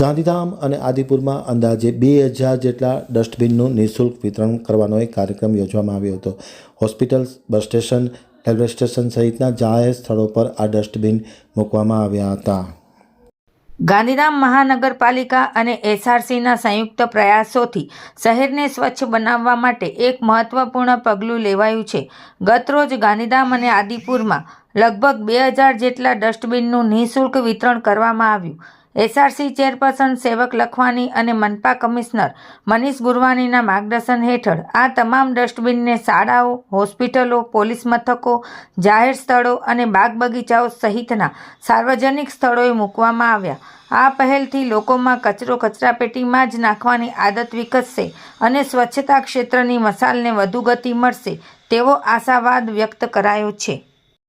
ગાંધીધામ અને આદિપુરમાં અંદાજે બે હજાર જેટલા ડસ્ટબિનનું નિઃશુલ્ક વિતરણ કરવાનો એક કાર્યક્રમ યોજવામાં આવ્યો હતો. Hospital bus station, railway station સહિતના જાહેર સ્થળો પર આ ડસ્ટબિન મૂકવામાં આવ્યા હતા. ગાંધીધામ મહાનગરપાલિકા અને એસઆરસીના સંયુક્ત પ્રયાસોથી શહેરને સ્વચ્છ બનાવવા માટે એક મહત્વપૂર્ણ પગલું લેવાયું છે. ગતરોજ ગાંધીધામ અને આદિપુરમાં લગભગ બે હજાર જેટલા ડસ્ટબિનનું નિઃશુલ્ક વિતરણ કરવામાં આવ્યું. એસઆરસી ચેરપર્સન સેવક લખવાની અને મનપા કમિશનર મનીષ ગુરવાનીના માર્ગદર્શન હેઠળ આ તમામ ડસ્ટબિનને શાળાઓ, હોસ્પિટલો, પોલીસ મથકો, જાહેર સ્થળો અને બાગ બગીચાઓ સહિતના સાર્વજનિક સ્થળોએ મૂકવામાં આવ્યા. આ પહેલથી લોકોમાં કચરો કચરાપેટીમાં જ નાખવાની આદત વિકસશે અને સ્વચ્છતા ક્ષેત્રની મસાલને વધુ ગતિ મળશે તેવો આશાવાદ વ્યક્ત કરાયો છે.